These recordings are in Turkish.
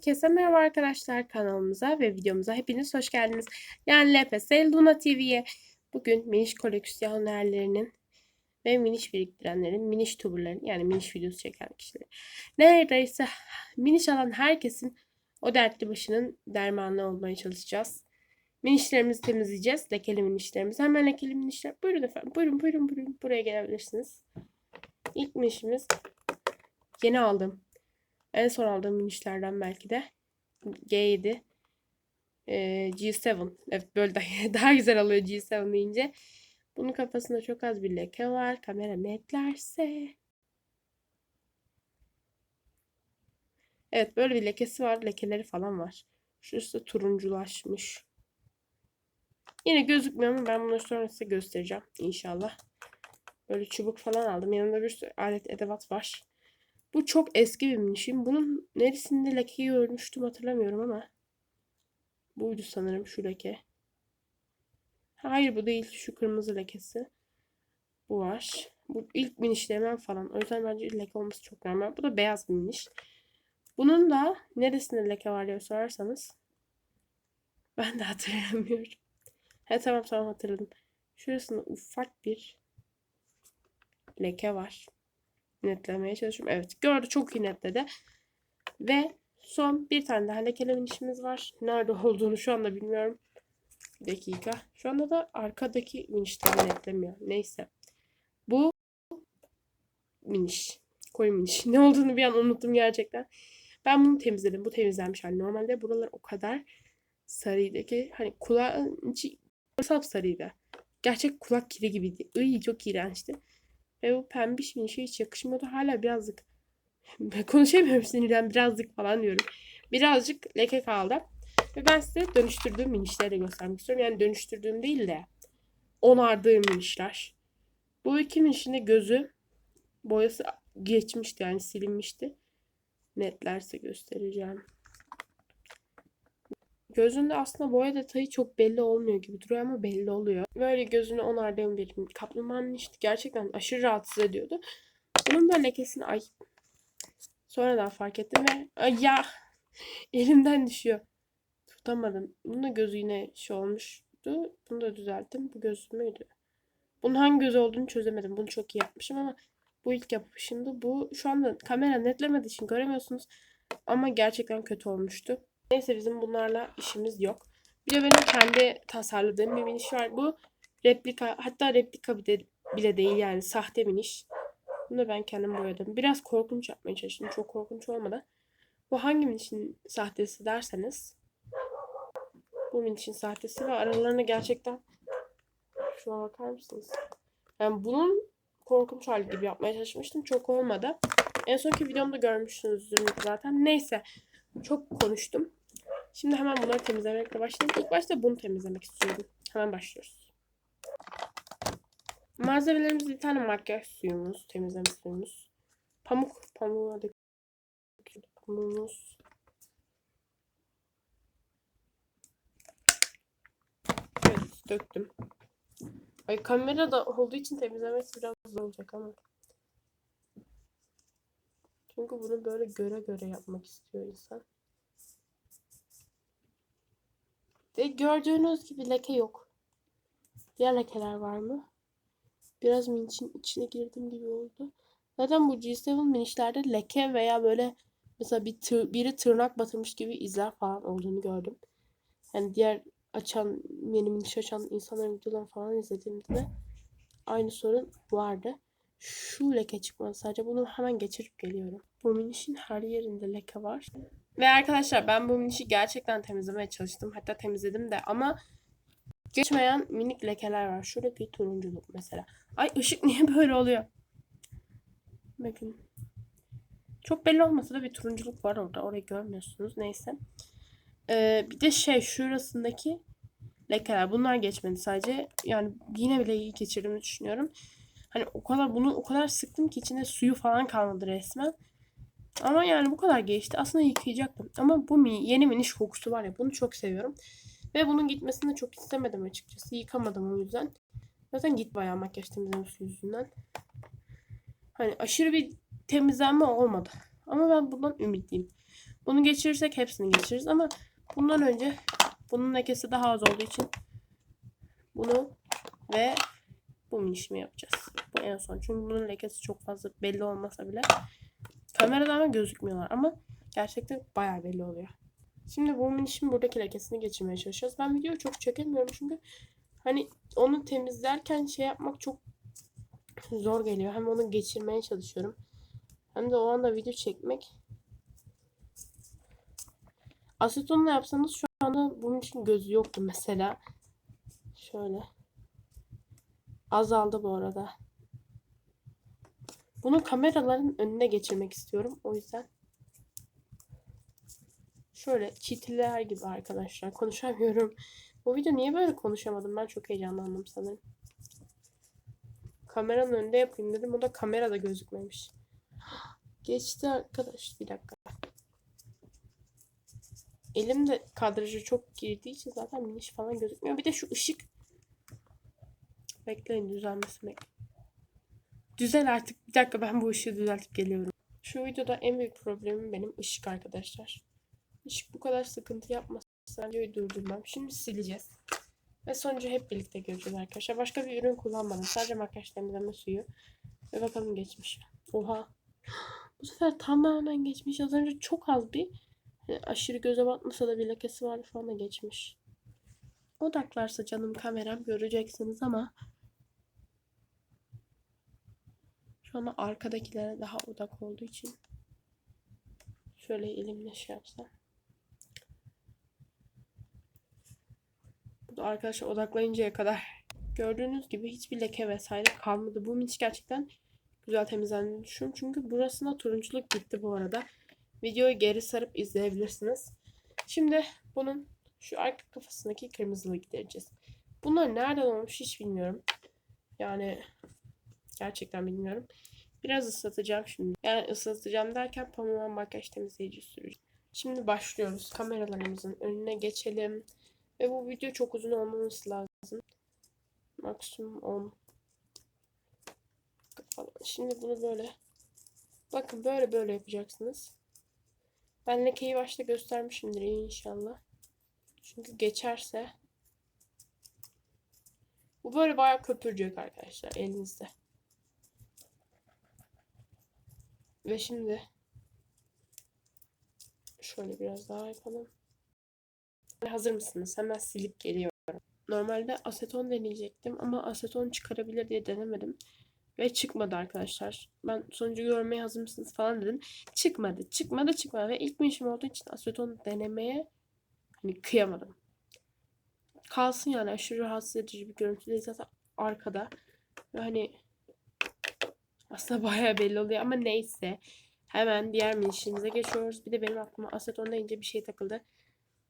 Herkese merhaba arkadaşlar kanalımıza ve videomuza hepiniz hoş geldiniz. Yani LPS Luna TV'ye bugün miniş koleksiyonerlerinin ve miniş biriktirenlerin, miniş tuberlerin yani miniş videosu çeken kişilerin neredeyse miniş alan herkesin o dertli başının dermanı olmaya çalışacağız. Minişlerimizi temizleyeceğiz. Lekeli minişlerimizi. Hemen lekeli minişler. Buyurun efendim. Buyurun buyurun buyurun. Buraya gelebilirsiniz. İlk minişimiz yeni aldım. En son aldığım minişlerden belki de G7 ee, G7 evet böyle daha, güzel oluyor G7 deyince. Bunun kafasında çok az bir leke var. Kamera netlerse. Evet böyle bir lekesi var lekeleri falan var. Şurası da turunculaşmış. Yine gözükmüyor ama ben bunu sonra size göstereceğim inşallah. Böyle çubuk falan aldım. Yanında bir sürü alet edevat var bu çok eski bir minişim. Bunun neresinde lekeyi görmüştüm hatırlamıyorum ama. Buydu sanırım şu leke. Hayır bu değil. Şu kırmızı lekesi. Bu var. Bu ilk minişlerimden falan. O yüzden bence leke olması çok normal. Bu da beyaz bir miniş. Bunun da neresinde leke var diye sorarsanız. Ben de hatırlamıyorum. He tamam tamam hatırladım. Şurasında ufak bir leke var netlemeye çalışıyorum. Evet gördü çok iyi netledi. Ve son bir tane daha lekeleme işimiz var. Nerede olduğunu şu anda bilmiyorum. Bir dakika. Şu anda da arkadaki minişleri netlemiyor. Neyse. Bu miniş. Koyu miniş. Ne olduğunu bir an unuttum gerçekten. Ben bunu temizledim. Bu temizlenmiş hali. Normalde buralar o kadar sarıydı ki hani kulağın içi sarıydı. Gerçek kulak kiri gibiydi. Iy çok iğrençti. Ve bu pembiş bir şey hiç yakışmıyordu. Hala birazcık konuşamıyorum sinirden birazcık falan diyorum. Birazcık leke kaldı. Ve ben size dönüştürdüğüm minişleri göstermek istiyorum. Yani dönüştürdüğüm değil de onardığım minişler. Bu iki minişin gözü boyası geçmişti yani silinmişti. Netlerse göstereceğim. Gözünde aslında boya detayı çok belli olmuyor gibi duruyor ama belli oluyor. Böyle gözünü onardığım bir kaplumbağanın işte gerçekten aşırı rahatsız ediyordu. Bunun da lekesini ay sonradan fark ettim ve ay ya elimden düşüyor. Tutamadım. Bunun da gözü yine şey olmuştu. Bunu da düzelttim. Bu göz müydü? Bunun hangi göz olduğunu çözemedim. Bunu çok iyi yapmışım ama bu ilk yapışımdı. Bu şu anda kamera netlemediği için göremiyorsunuz. Ama gerçekten kötü olmuştu. Neyse bizim bunlarla işimiz yok. Bir de benim kendi tasarladığım bir miniş var. Bu replika hatta replika bile, bile değil yani sahte miniş. Bunu da ben kendim boyadım. Biraz korkunç yapmaya çalıştım. Çok korkunç olmadı. Bu hangi minişin sahtesi derseniz bu minişin sahtesi ve aralarına gerçekten şuna bakar mısınız? Yani bunun korkunç hali gibi yapmaya çalışmıştım. Çok olmadı. En sonki videomda görmüşsünüzdür zaten. Neyse. Çok konuştum. Şimdi hemen bunları temizlemekle başlayalım. İlk başta bunu temizlemek istiyorum. Hemen başlıyoruz. Malzemelerimiz bir tane makyaj suyumuz, temizleme suyumuz. Pamuk, pamuğu dök. Pamuğumuz. Evet, döktüm. Ay kamerada olduğu için temizlemesi biraz zor olacak ama. Çünkü bunu böyle göre göre yapmak istiyor insan. Ve gördüğünüz gibi leke yok. Diğer lekeler var mı? Biraz minişin içine girdim gibi oldu. Zaten bu G7 minişlerde leke veya böyle mesela bir tır, biri tırnak batırmış gibi izler falan olduğunu gördüm. Yani diğer açan, yeni miniş açan insanların videolarını falan izlediğimde de aynı sorun vardı. Şu leke çıkmadı sadece bunu hemen geçirip geliyorum. Bu minişin her yerinde leke var. Ve arkadaşlar ben bu minişi gerçekten temizlemeye çalıştım. Hatta temizledim de ama geçmeyen minik lekeler var. Şurada bir turunculuk mesela. Ay ışık niye böyle oluyor? Bakın. Çok belli olmasa da bir turunculuk var orada. Orayı görmüyorsunuz. Neyse. Ee, bir de şey şurasındaki lekeler. Bunlar geçmedi sadece. Yani yine bile iyi geçirdiğimi düşünüyorum. Hani o kadar bunu o kadar sıktım ki içinde suyu falan kalmadı resmen. Ama yani bu kadar geçti. Aslında yıkayacaktım. Ama bu yeni miniş kokusu var ya bunu çok seviyorum. Ve bunun gitmesini çok istemedim açıkçası. Yıkamadım o yüzden. Zaten git bayağı makyaj temizlemesi yüzünden. Hani aşırı bir temizlenme olmadı. Ama ben bundan ümitliyim. Bunu geçirirsek hepsini geçiririz ama bundan önce bunun lekesi daha az olduğu için bunu ve bu minişimi yapacağız. Bu en son. Çünkü bunun lekesi çok fazla belli olmasa bile kamerada ama gözükmüyorlar ama gerçekten bayağı belli oluyor. Şimdi bu minişin buradaki lekesini geçirmeye çalışacağız. Ben videoyu çok çekemiyorum çünkü hani onu temizlerken şey yapmak çok zor geliyor. Hem onu geçirmeye çalışıyorum. Hem de o anda video çekmek. Asetonla yapsanız şu anda bunun için gözü yoktu mesela. Şöyle. Azaldı bu arada. Bunu kameraların önüne geçirmek istiyorum. O yüzden şöyle çitiler gibi arkadaşlar. Konuşamıyorum. Bu video niye böyle konuşamadım? Ben çok heyecanlandım sanırım. Kameranın önünde yapayım dedim. O da kamerada gözükmemiş. Geçti arkadaş. Bir dakika. Elim de kadraja çok girdiği için zaten miniş falan gözükmüyor. Bir de şu ışık. Bekleyin düzelmesi bekleyin. Düzel artık. Bir dakika ben bu ışığı düzeltip geliyorum. Şu videoda en büyük problemim benim ışık arkadaşlar. Işık bu kadar sıkıntı yapmasa videoyu durdurmam. Şimdi sileceğiz. Ve sonucu hep birlikte göreceğiz arkadaşlar. Başka bir ürün kullanmadım. Sadece makyaj temizleme suyu. Ve bakalım geçmiş. mi? Oha. Bu sefer tamamen geçmiş. Az önce çok az bir hani aşırı göze batmasa da bir lekesi vardı. Şu anda geçmiş. Odaklarsa canım kameram göreceksiniz ama şu anda arkadakilere daha odak olduğu için şöyle elimle şey yapsam. Bu da arkadaşlar odaklayıncaya kadar gördüğünüz gibi hiçbir leke vesaire kalmadı. Bu hiç gerçekten güzel temizlendiğini düşünüyorum. Çünkü burasında turunculuk gitti bu arada. Videoyu geri sarıp izleyebilirsiniz. Şimdi bunun şu arka kafasındaki kırmızılığı gidereceğiz. Bunlar nereden olmuş hiç bilmiyorum. Yani gerçekten bilmiyorum. Biraz ıslatacağım şimdi. Yani ıslatacağım derken pamuğa makyaj temizleyici süreceğim. Şimdi başlıyoruz. Kameralarımızın önüne geçelim. Ve bu video çok uzun olmaması lazım. Maksimum 10 falan. Şimdi bunu böyle bakın böyle böyle yapacaksınız. Ben lekeyi başta göstermişimdir inşallah. Çünkü geçerse bu böyle bayağı köpürecek arkadaşlar elinizde. Ve şimdi şöyle biraz daha yapalım. Hazır mısınız? Hemen silip geliyorum. Normalde aseton deneyecektim ama aseton çıkarabilir diye denemedim. Ve çıkmadı arkadaşlar. Ben sonucu görmeye hazır mısınız falan dedim. Çıkmadı. Çıkmadı çıkmadı. Ve ilk işim olduğu için aseton denemeye hani kıyamadım. Kalsın yani aşırı rahatsız edici bir görüntü değil zaten arkada. Ve hani aslında bayağı belli oluyor ama neyse. Hemen diğer minişimize geçiyoruz. Bir de benim aklıma aseton deyince bir şey takıldı.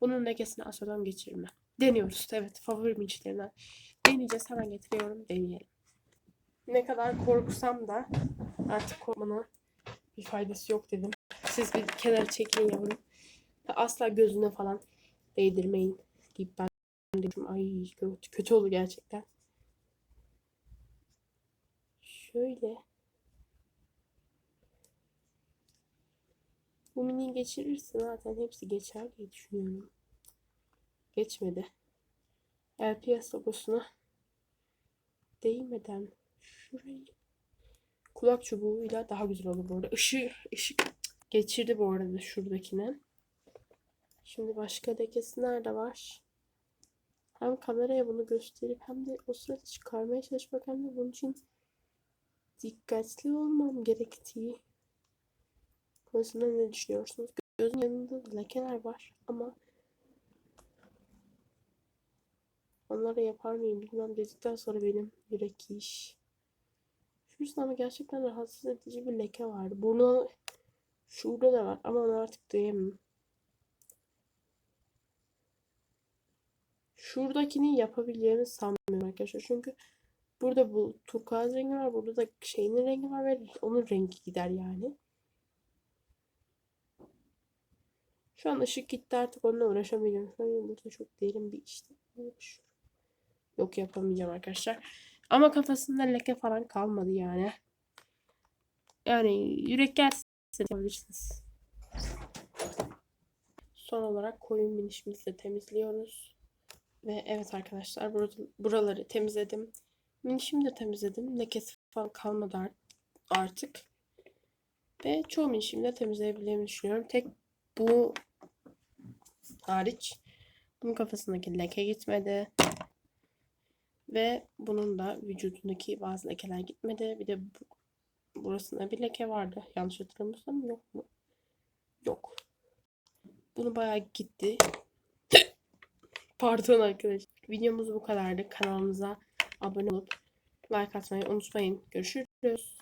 Bunun lekesine aseton geçirme. Deniyoruz. Evet favori minişlerinden. Deneyeceğiz. Hemen getiriyorum. Deneyelim. Ne kadar korksam da artık korkmanın bir faydası yok dedim. Siz bir kenara çekin yavrum. Asla gözüne falan değdirmeyin deyip ben dedim. Ay kötü, kötü oldu gerçekten. Şöyle. Bu mini geçirirse zaten hepsi geçer diye düşünüyorum. Geçmedi. LPS logosuna değmeden şurayı kulak çubuğuyla daha güzel olur bu arada. Işık, ışık geçirdi bu arada şuradakine. Şimdi başka lekesi nerede var? Hem kameraya bunu gösterip hem de o sırada çıkarmaya çalışmak hem de bunun için dikkatli olmam gerektiği konusunda ne düşünüyorsunuz? Gözün yanında lekeler var ama onlara yapar mıyım bilmem dedikten sonra benim yürek iş. Şurasında ama gerçekten rahatsız edici bir leke vardı. Bunu şurada da var ama onu artık diyemem. Şuradakini yapabileceğimi sanmıyorum arkadaşlar. Çünkü burada bu turkuaz rengi var. Burada da şeyinin rengi var ve onun rengi gider yani. Şu an ışık gitti artık onunla uğraşamayacağım. Sanırım burada çok derin bir işte. Yok yapamayacağım arkadaşlar. Ama kafasında leke falan kalmadı yani. Yani yürek yapabilirsiniz. Son olarak koyun minişimizi de temizliyoruz. Ve evet arkadaşlar bur- buraları temizledim. Minişimi de temizledim. Lekesi falan kalmadı art- artık. Ve çoğu minişimi de temizleyebileceğimi düşünüyorum. Tek bu hariç bunun kafasındaki leke gitmedi. Ve bunun da vücudundaki bazı lekeler gitmedi. Bir de bu, burasında bir leke vardı. Yanlış hatırlamıyorsam yok mu? Yok. Bunu bayağı gitti. Pardon arkadaşlar. Videomuz bu kadardı. Kanalımıza abone olup like atmayı unutmayın. Görüşürüz.